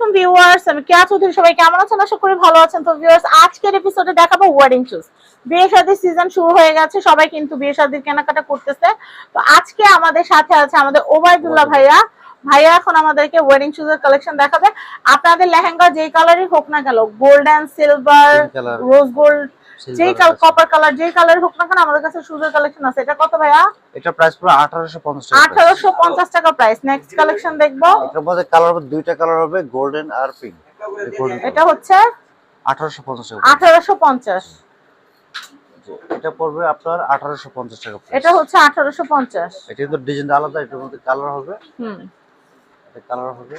আলাইকুম ভিউয়ার্স আমি কেয়া চৌধুরী সবাই কেমন আছেন? আশা করি ভালো আছেন। তো ভিউয়ার্স আজকের এপিসোডে দেখাবো ওয়েডিং শুজ বিয়ে শাদীর সিজন শুরু হয়ে গেছে সবাই কিন্তু বিয়ে শাদীর কেনাকাটা করতেছে। তো আজকে আমাদের সাথে আছে আমাদের ওবায়দুল্লাহ ভাইয়া। ভাইয়া এখন আমাদেরকে ওয়েডিং শুজের কালেকশন দেখাবে। আপনাদের লেহেঙ্গা যে কালারই হোক না কেন গোল্ডেন সিলভার রোজ গোল্ড যেই আছে। কপার কালার যেই কালার হোক না কেন আমাদের কাছে শুজের কালেকশন আছে। এটা কত ভাইয়া? এটা প্রাইস পুরো 1850 টাকা আঠারোশো পঞ্চাশ টাকা প্রাইস নেক্সট কালেকশন দেখব। এটার মধ্যে কালার হবে দুইটা কালার হবে গোল্ডেন আর পিঙ্ক এটা হচ্ছে 1850 টাকা আঠারোশো পঞ্চাশ। এটা পড়বে আপনার 1850 টাকা। এটা হচ্ছে আঠারোশো পঞ্চাশ। এটা কিন্তু ডিজাইন আলাদা এটার মধ্যে কালার হবে। হুম। এটা কালার হবে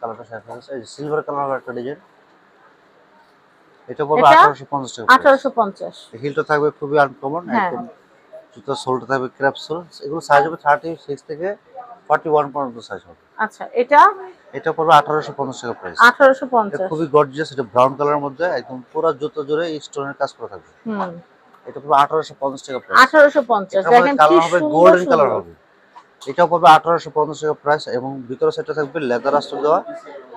কালারটা গেছে এই সিলভার কালার একটা ডিজাইন এটা পড়বে এটা? 1850 টাকা আঠারোশো পঞ্চাশ। হিলটা থাকবে খুবই আনকমন হ্যাঁ। একদম জুতার সোলটা থাকবে ক্র্যাপ সোল এগুলো সাইজ হবে 36 থেকে 41 পর্যন্ত সাইজ হবে। আচ্ছা এটা? এটা পড়বে 1850 টাকা প্রাইস আঠারোশো এটা পঞ্চাশ খুবই গর্জিয়াস এটা ব্রাউন কালারের মধ্যে একদম পুরো জুতো জুড়ে স্টোনের কাজ করা থাকবে। হুম। এটা পড়বে 1850 টাকা প্রাইস আঠারোশো পঞ্চাশ এটার মধ্যে দেখেন কি কালার হবে গোল্ডেন কালার হবে। এটা পড়বে 1850 টাকা প্রাইস এবং ভিতরে সেটা থাকবে লেদার আস্তর দেওয়া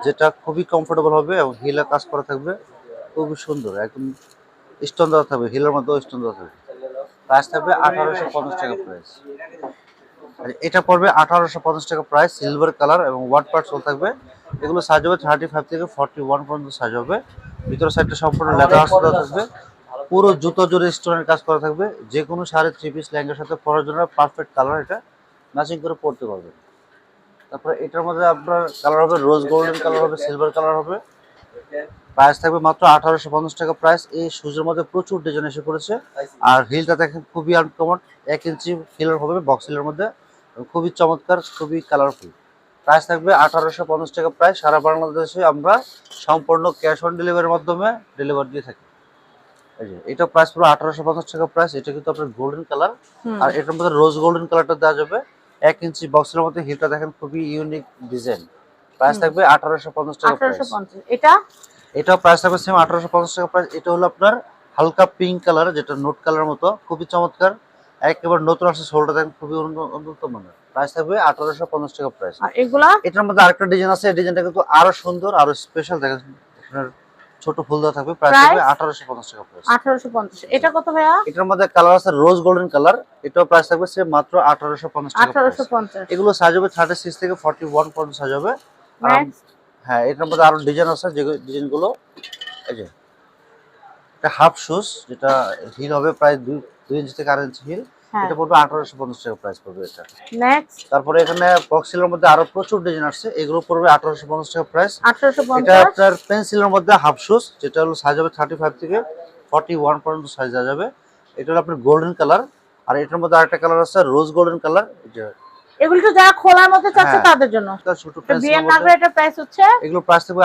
যেটা খুবই কমফোর্টেবল হবে এবং হিলে কাজ করা থাকবে। খুবই সুন্দর, একদম স্টোন দেওয়া থাকবে হিলের মধ্যেও স্টোন দেওয়া থাকবে। প্রাইস থাকবে 1850 টাকা প্রাইস আর এটা পড়বে 1850 টাকা প্রাইস সিলভার কালার এবং ওয়াট পার্ট সোল থাকবে। এগুলো সাইজ হবে 35 থেকে 41 পর্যন্ত সাইজ হবে। ভিতরের সাইডটা সম্পূর্ণ লেদার দেওয়া থাকবে। পুরো জুতো জুড়ে স্টোনের কাজ করা থাকবে। যে কোনো শাড়ি থ্রি পিস লেহেঙ্গার সাথে পরার জন্য পারফেক্ট কালার এটা। ম্যাচিং করে পরতে পারবেন তারপরে এটার মধ্যে আপনার কালার হবে রোজ গোল্ডেন কালার হবে সিলভার কালার হবে। প্রাইস থাকবে মাত্র আঠারোশো পঞ্চাশ টাকা প্রাইস এই শুজের মধ্যে প্রচুর ডিজাইন এসে পড়েছে। আর হিলটা দেখেন খুবই আনকমন এক ইঞ্চি হিলার হবে বক্স হিলের মধ্যে। খুবই চমৎকার খুবই কালারফুল প্রাইস থাকবে আঠারোশো পঞ্চাশ টাকা প্রাইস সারা বাংলাদেশে আমরা সম্পূর্ণ ক্যাশ অন ডেলিভারির মাধ্যমে ডেলিভারি দিয়ে থাকি। এটা প্রাইস পুরো আঠারোশো পঞ্চাশ টাকা প্রাইস এটা কিন্তু আপনার গোল্ডেন কালার আর এটার মধ্যে রোজ গোল্ডেন কালারটা দেওয়া যাবে। এক ইঞ্চি বক্সের মধ্যে হিলটা দেখেন খুবই ইউনিক ডিজাইন প্রাইস থাকবে আঠারোশো পঞ্চাশ টাকা এটা এটা প্রাইস থাকবে সেম আঠারোশো পঞ্চাশ টাকা প্রাইস এটা হলো আপনার হালকা পিঙ্ক কালার যেটা নোট কালার মতো। খুবই চমৎকার। একেবারে নতুন আসছে শোলটা দেখেন খুবই উন্নত মানের প্রাইস থাকবে আঠারোশো পঞ্চাশ টাকা প্রাইস এগুলা? এটার মধ্যে আরেকটা ডিজাইন আছে এই ডিজাইনটা কিন্তু আরও সুন্দর আরও স্পেশাল দেখেন আপনার ছোট ফুল দেওয়া থাকবে প্রাইস থাকবে আঠারোশো পঞ্চাশ টাকা প্রাইস আঠারোশো পঞ্চাশ। এটা কত ভাইয়া? এটার মধ্যে কালার আছে রোজ গোল্ডেন কালার এটাও প্রাইস থাকবে সে মাত্র আঠারোশো পঞ্চাশ টাকা আঠারোশো price। পঞ্চাশ। এগুলো সাইজ হবে থার্টি সিক্স থেকে ফর্টি ওয়ান পর্যন্ত সাইজ হ্যাঁ এটার মধ্যে আরও ডিজাইন আছে যে ডিজাইনগুলো এই যে এটা হাফ শুজ যেটা হিল হবে প্রায় দুই দুই ইঞ্চি থেকে আড়াই ইঞ্চি হিল হ্যাঁ। এটা পড়বে আঠারোশো পঞ্চাশ টাকা প্রাইস পড়বে এটা। নেক্সট তারপরে এখানে বক্সিলের মধ্যে আরও প্রচুর ডিজাইন আসছে। এগুলো পড়বে আঠারোশো পঞ্চাশ টাকা প্রাইস এটা আপনার পেন্সিলের মধ্যে হাফ শুজ যেটা হলো সাইজ হবে থার্টি ফাইভ থেকে ফর্টি ওয়ান পর্যন্ত সাইজ যাবে। এটা হলো আপনার গোল্ডেন কালার আর এটার মধ্যে আরেকটা কালার আছে রোজ গোল্ডেন কালার এটা এগুলো তো যারা খোলার মধ্যে চাচ্ছে হ্যাঁ। তাদের জন্য। ছোট বিয়ের নাগরা এটার প্রাইস হচ্ছে এগুলো প্রাইস থাকবে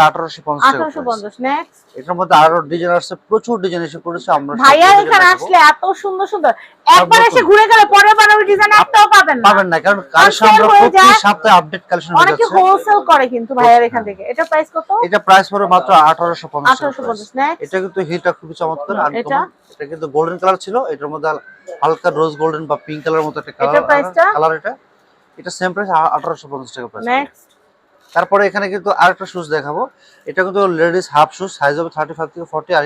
নেক্সট এটার মধ্যে আরও ডিজাইন প্রচুর ডিজাইন এসে পড়েছে আমরা ভাইয়া এখানে আসলে এত সুন্দর সুন্দর। একবার এসে ঘুরে গেলে পরের বার ওই ডিজাইন একটাও পাবেন না। পাবেন না কারণ কালেকশন আমরা প্রতি সপ্তাহে আপডেট কালেকশন হয়ে অনেকে হোলসেল করে কিন্তু ভাইয়ার এখান থেকে। এটা প্রাইস কত? এটা প্রাইস মাত্র নেক্সট এটা কিন্তু হিলটা খুবই চমৎকার uncommon। এটা? এটা কিন্তু গোল্ডেন কালার ছিল এটার মধ্যে হালকা রোজ গোল্ডেন বা পিঙ্ক কালার মতো একটা কালার এটা। এটা সেম প্রাইস আঠারোশো পঞ্চাশ টাকা প্রাইস নেক্সট তারপরে এখানে কিন্তু আরেকটা শুজ দেখাবো। এটা কিন্তু লেডিস হাফ শুজ সাইজ হবে থার্টি ফাইভ থেকে ফর্টি আর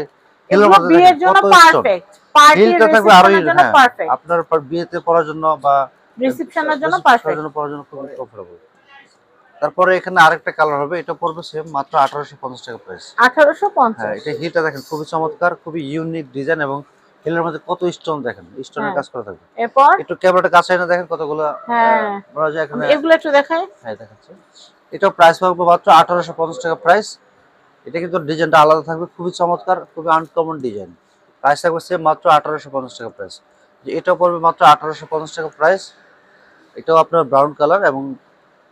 হিলের মধ্যে বিয়ের জন্য পারফেক্ট পার্টি হিলটা থাকবে আরও জন্য হ্যাঁ, পারফেক্ট আপনার পর বিয়েতে পরার জন্য বা রিসেপশনের জন্য পারফেক্ট জন্য পরার জন্য খুবই কমফোর্টেবল তারপরে এখানে আরেকটা কালার হবে এটা পড়বে সেম মাত্র আঠারোশো পঞ্চাশ টাকা প্রাইস আঠারোশো হ্যাঁ এটা হিলটা দেখেন খুবই চমৎকার খুবই ইউনিক ডিজাইন এবং হিলের মধ্যে কত স্টোন দেখেন? স্টোনের হ্যাঁ। কাজ করা থাকবে। এরপর? একটু ক্যামেরাটা কাছে এনে দেখেন কতগুলো হ্যাঁ। যায় এখানে এগুলো একটু দেখাই। হ্যাঁ দেখাচ্ছে। এটা প্রাইস পাবো মাত্র আঠারোশো পঞ্চাশ টাকা প্রাইস এটা কিন্তু ডিজাইনটা আলাদা থাকবে খুবই চমৎকার খুবই আনকমন ডিজাইন প্রাইস থাকবে সেম মাত্র আঠারোশো পঞ্চাশ টাকা প্রাইস যে এটাও পড়বে মাত্র আঠারোশো পঞ্চাশ টাকা প্রাইস এটাও আপনার ব্রাউন কালার এবং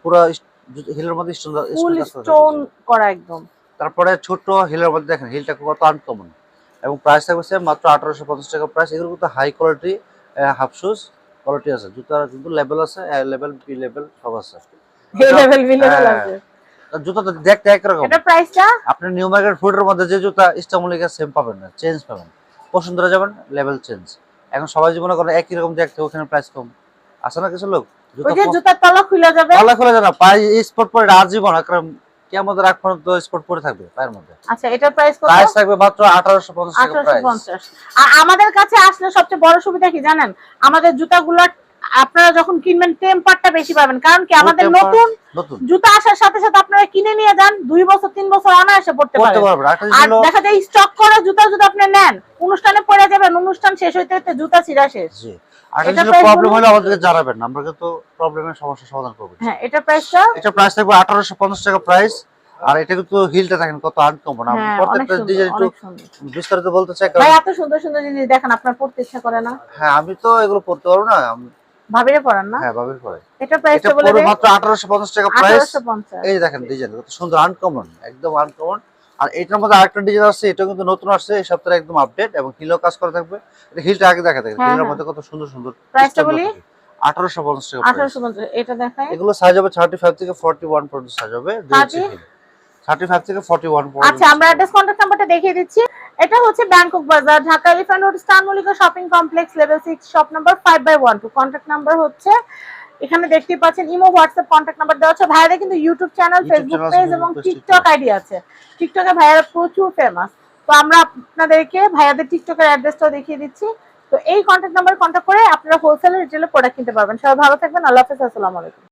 পুরো হিলের মধ্যে স্টোন স্টোন করা একদম। তারপরে ছোট হিলের মধ্যে দেখেন হিলটা কত আনকমন এবং প্রাইস থাকবে মাত্র আঠারোশো পঞ্চাশ টাকা প্রাইস এগুলো কিন্তু high quality half shoes quality আছে। জুতার কিন্তু লেভেল আছে লেভেল বি লেভেল সব আছে। এই লেভেল বি লেভেল হ্যাঁ। আছে। জুতা তো দেখতে একরকম। এটা প্রাইসটা আপনি নিউ মার্কেট ফুডের মধ্যে যে জুতা সেম পাবেন না চেঞ্জ পাবেন। বসুন্ধরা যাবেন লেভেল চেঞ্জ এখন সবাই যে মনে করেন একই রকম দেখতে ওখানে প্রাইস কম। আছে না কিছু লোক? জুতা তলা খুলে যাবে। তলা খোলা যায় না পায়ে স্পট পরে আজীবন একরকম কি আমাদের রাখ পর্যন্ত স্পট পরে থাকবে? পায়ের মধ্যে। আচ্ছা এটার প্রাইস কত? প্রাইস থাকবে মাত্র আঠারোশো পঞ্চাশ টাকা আঠারোশো প্রাইস পঞ্চাশ। আর আমাদের কাছে আসলে সবচেয়ে বড় সুবিধা কি জানেন? আমাদের জুতাগুলো আপনারা যখন কিনবেন টেম্পারটা বেশি পাবেন। কারণ কি আমাদের নতুন জুতা আসার সাথে সাথে আপনারা কিনে নিয়ে যান দুই বছর তিন বছর অনায়াসে পড়তে করতে পারেন পারবে আর দেখা যায় স্টক করে জুতা যদি আপনি নেন অনুষ্ঠানে পরে যাবেন অনুষ্ঠান শেষ হইতে হইতে জুতা ছিঁড়া শেষ। প্রবলেম হলে আমাদেরকে জানাবেন আমরা কিন্তু প্রবলেমের সমস্যা সমাধান করব। হ্যাঁ এটা প্রাইসটা এটা প্রাইস থাকবে টাকা প্রাইস আর এটা কিন্তু হিলটা দেখেন কত আনকমন আমি হ্যাঁ প্রত্যেকটা ডিজাইন একটু বিস্তারিত বলতে চাই ভাই এত সুন্দর সুন্দর জিনিস দেখেন আপনার পড়তে ইচ্ছা করে না? হ্যাঁ আমি তো এগুলো পড়তে পারব না। ভাবিরে না? হ্যাঁ পরে এটা প্রাইসটা বলে দেন। মাত্র আঠারোশো পঞ্চাশ টাকা প্রাইস আঠারোশো পঞ্চাশ। এই যে দেখেন ডিজাইন কত সুন্দর আনকমন একদম আনকমন আর এটার মধ্যে আরেকটা ডিজাইন আসছে এটা কিন্তু নতুন আসছে এই সপ্তাহে একদম আপডেট এবং হিলও কাজ করা থাকবে। এটা হিলটা আগে দেখা দেখেন হ্যাঁ, হিলের হ্যাঁ। মধ্যে কত সুন্দর সুন্দর প্রাইসটা বলি? আঠারোশো পঞ্চাশ টাকা price। আঠারোশো পঞ্চাশ এটা দেখায় এগুলো সাইজ হবে থার্টি ফাইভ থেকে ফর্টি ওয়ান পর্যন্ত সাইজ হবে থার্টি ফাইভ থেকে ফর্টি ওয়ান আচ্ছা আমরা অ্যাড্রেস নাম্বারটা দেখিয়ে দিচ্ছি। এটা হচ্ছে Bangkok Bazar Dhaka elephant road star Mallika shopping complex level six shop number five by one two contact number হচ্ছে এখানে দেখতে পাচ্ছেন ইমো হোয়াটসঅ্যাপ কন্ট্যাক্ট নাম্বার দেওয়া আছে। ভাইরা কিন্তু ইউটিউব চ্যানেল ফেসবুক পেজ এবং টিকটক আইডি আছে। টিকটকে ভাইয়ারা প্রচুর ফেমাস তো আমরা আপনাদেরকে ভাইয়াদের টিকটকের অ্যাড্রেসটাও দেখিয়ে দিচ্ছি। তো এই কন্ট্যাক্ট নাম্বার কন্ট্যাক্ট করে আপনারা হোলসেল রিটেলে প্রোডাক্ট কিনতে পারবেন। সবাই ভালো থাকবেন। আল্লাহ হাফেজ আসসালামু আলাইকুম।